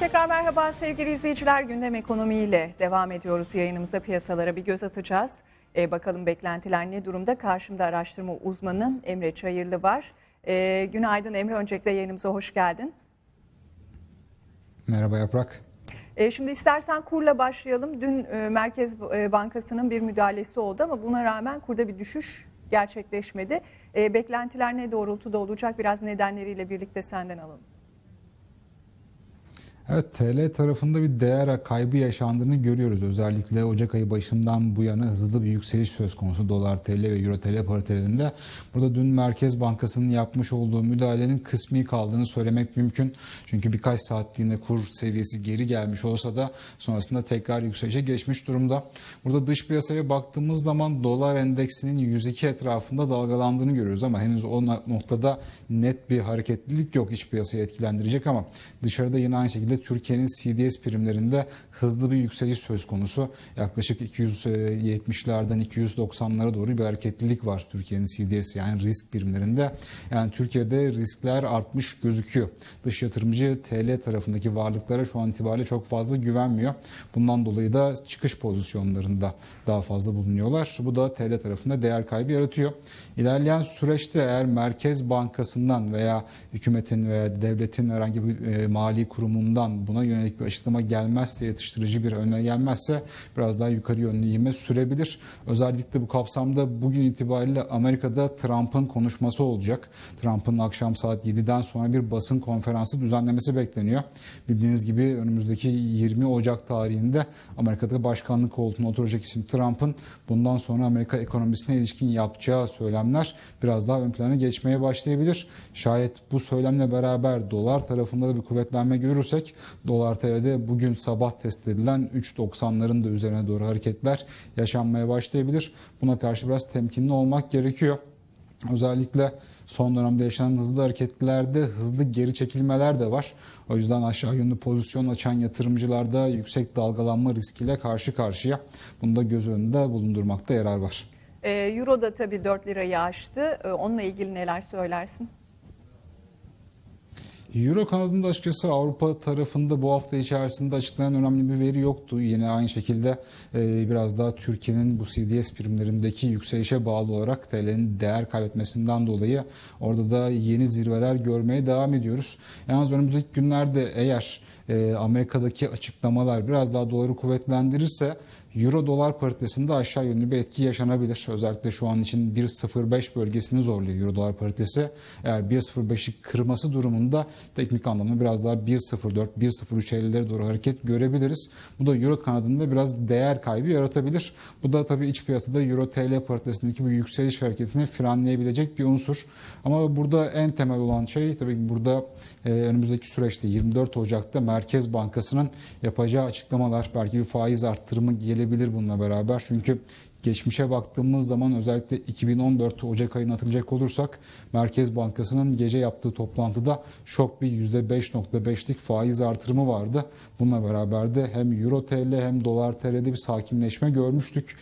Tekrar merhaba sevgili izleyiciler. Gündem ekonomiyle devam ediyoruz yayınımıza piyasalara bir göz atacağız. Ee, bakalım beklentiler ne durumda? Karşımda araştırma uzmanı Emre Çayırlı var. Ee, günaydın Emre. Öncelikle yayınımıza hoş geldin. Merhaba Yaprak. Ee, şimdi istersen kurla başlayalım. Dün e, Merkez e, Bankası'nın bir müdahalesi oldu ama buna rağmen kurda bir düşüş gerçekleşmedi. Ee, beklentiler ne doğrultuda olacak? Biraz nedenleriyle birlikte senden alalım. Evet TL tarafında bir değer kaybı yaşandığını görüyoruz. Özellikle Ocak ayı başından bu yana hızlı bir yükseliş söz konusu dolar TL ve euro TL paritelerinde. Burada dün Merkez Bankası'nın yapmış olduğu müdahalenin kısmi kaldığını söylemek mümkün. Çünkü birkaç saatliğine kur seviyesi geri gelmiş olsa da sonrasında tekrar yükselişe geçmiş durumda. Burada dış piyasaya baktığımız zaman dolar endeksinin 102 etrafında dalgalandığını görüyoruz ama henüz o noktada net bir hareketlilik yok iç piyasayı etkilendirecek ama dışarıda yine aynı şekilde Türkiye'nin CDS primlerinde hızlı bir yükseliş söz konusu. Yaklaşık 270'lerden 290'lara doğru bir hareketlilik var Türkiye'nin CDS yani risk primlerinde. Yani Türkiye'de riskler artmış gözüküyor. Dış yatırımcı TL tarafındaki varlıklara şu an itibariyle çok fazla güvenmiyor. Bundan dolayı da çıkış pozisyonlarında daha fazla bulunuyorlar. Bu da TL tarafında değer kaybı yaratıyor. İlerleyen süreçte eğer Merkez Bankası'ndan veya hükümetin veya devletin herhangi bir e, mali kurumundan buna yönelik bir açıklama gelmezse, yatıştırıcı bir önlem gelmezse biraz daha yukarı yönlü ivme sürebilir. Özellikle bu kapsamda bugün itibariyle Amerika'da Trump'ın konuşması olacak. Trump'ın akşam saat 7'den sonra bir basın konferansı düzenlemesi bekleniyor. Bildiğiniz gibi önümüzdeki 20 Ocak tarihinde Amerika'da başkanlık koltuğuna oturacak isim Trump'ın bundan sonra Amerika ekonomisine ilişkin yapacağı söylemler biraz daha ön plana geçmeye başlayabilir. Şayet bu söylemle beraber dolar tarafında da bir kuvvetlenme görürsek dolar TL'de bugün sabah test edilen 3.90'ların da üzerine doğru hareketler yaşanmaya başlayabilir. Buna karşı biraz temkinli olmak gerekiyor. Özellikle son dönemde yaşanan hızlı hareketlerde hızlı geri çekilmeler de var. O yüzden aşağı yönlü pozisyon açan yatırımcılarda yüksek dalgalanma riskiyle karşı karşıya. Bunu da göz önünde bulundurmakta yarar var. Ee, Euro da tabii 4 lirayı aştı. Ee, Onunla ilgili neler söylersin? Euro kanadında açıkçası Avrupa tarafında bu hafta içerisinde açıklanan önemli bir veri yoktu. Yine aynı şekilde e, biraz daha Türkiye'nin bu CDS primlerindeki yükselişe bağlı olarak TL'nin değer kaybetmesinden dolayı orada da yeni zirveler görmeye devam ediyoruz. Yalnız önümüzdeki günlerde eğer e, Amerika'daki açıklamalar biraz daha doları kuvvetlendirirse Euro dolar paritesinde aşağı yönlü bir etki yaşanabilir. Özellikle şu an için 1.05 bölgesini zorluyor Euro dolar paritesi. Eğer 1.05'i kırması durumunda teknik anlamda biraz daha 1.04, 1.03'lere doğru hareket görebiliriz. Bu da Euro kanadında biraz değer kaybı yaratabilir. Bu da tabii iç piyasada Euro TL paritesindeki bu yükseliş hareketini frenleyebilecek bir unsur. Ama burada en temel olan şey tabii burada e, önümüzdeki süreçte 24 Ocak'ta Merkez Bankası'nın yapacağı açıklamalar belki bir faiz arttırımı gelebilir bununla beraber. Çünkü geçmişe baktığımız zaman özellikle 2014 Ocak ayını hatırlayacak olursak Merkez Bankası'nın gece yaptığı toplantıda şok bir %5.5'lik faiz artırımı vardı. Bununla beraber de hem Euro TL hem Dolar TL'de bir sakinleşme görmüştük.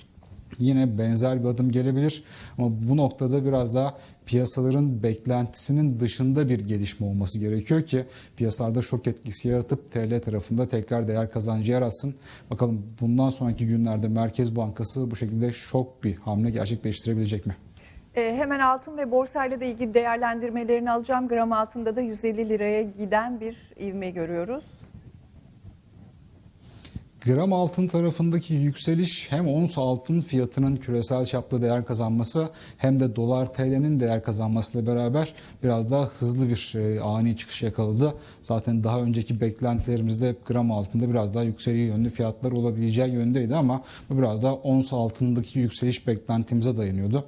Yine benzer bir adım gelebilir ama bu noktada biraz daha piyasaların beklentisinin dışında bir gelişme olması gerekiyor ki piyasalarda şok etkisi yaratıp TL tarafında tekrar değer kazancı yaratsın. Bakalım bundan sonraki günlerde Merkez Bankası bu şekilde şok bir hamle gerçekleştirebilecek mi? Ee, hemen altın ve borsayla da ilgili değerlendirmelerini alacağım. Gram altında da 150 liraya giden bir ivme görüyoruz. Gram altın tarafındaki yükseliş hem ons altın fiyatının küresel çapta değer kazanması hem de dolar TL'nin değer kazanmasıyla beraber biraz daha hızlı bir e, ani çıkış yakaladı. Zaten daha önceki beklentilerimizde hep gram altında biraz daha yükseliyor yönlü fiyatlar olabileceği yöndeydi ama bu biraz daha ons altındaki yükseliş beklentimize dayanıyordu.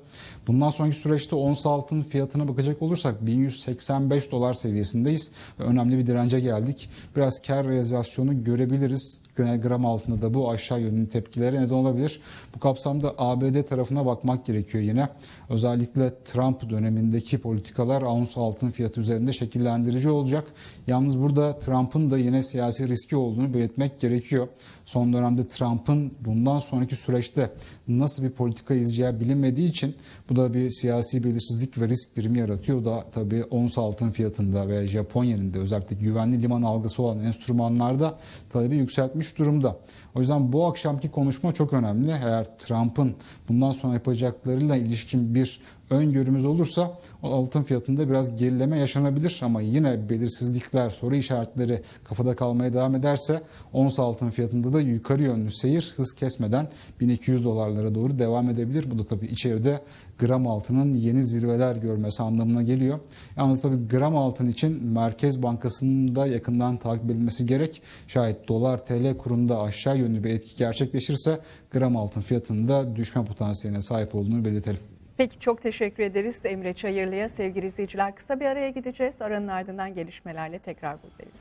Bundan sonraki süreçte ons altın fiyatına bakacak olursak 1185 dolar seviyesindeyiz önemli bir dirence geldik. Biraz kar realizasyonu görebiliriz. Gram altında da bu aşağı yönlü tepkilere neden olabilir. Bu kapsamda ABD tarafına bakmak gerekiyor yine. Özellikle Trump dönemindeki politikalar ons altın fiyatı üzerinde şekillendirici olacak. Yalnız burada Trump'ın da yine siyasi riski olduğunu belirtmek gerekiyor. Son dönemde Trump'ın bundan sonraki süreçte nasıl bir politika izleyeceği bilinmediği için bu da bir siyasi belirsizlik ve risk birimi yaratıyor. O da tabii ons altın fiyatında ve Japonya'nın da özellikle güvenli liman algısı olan enstrümanlarda talebi yükseltmiş durumda. O yüzden bu akşamki konuşma çok önemli. Eğer Trump'ın bundan sonra yapacaklarıyla ilişkin bir öngörümüz olursa o altın fiyatında biraz gerileme yaşanabilir ama yine belirsizlikler, soru işaretleri kafada kalmaya devam ederse ons altın fiyatında da yukarı yönlü seyir hız kesmeden 1200 dolarlara doğru devam edebilir. Bu da tabii içeride gram altının yeni zirveler görmesi anlamına geliyor. Yalnız tabii gram altın için Merkez Bankası'nın da yakından takip edilmesi gerek. Şayet dolar TL kurunda aşağı yönlü bir etki gerçekleşirse gram altın fiyatında düşme potansiyeline sahip olduğunu belirtelim. Peki çok teşekkür ederiz Emre Çayırlı'ya. Sevgili izleyiciler kısa bir araya gideceğiz. Aranın ardından gelişmelerle tekrar buradayız.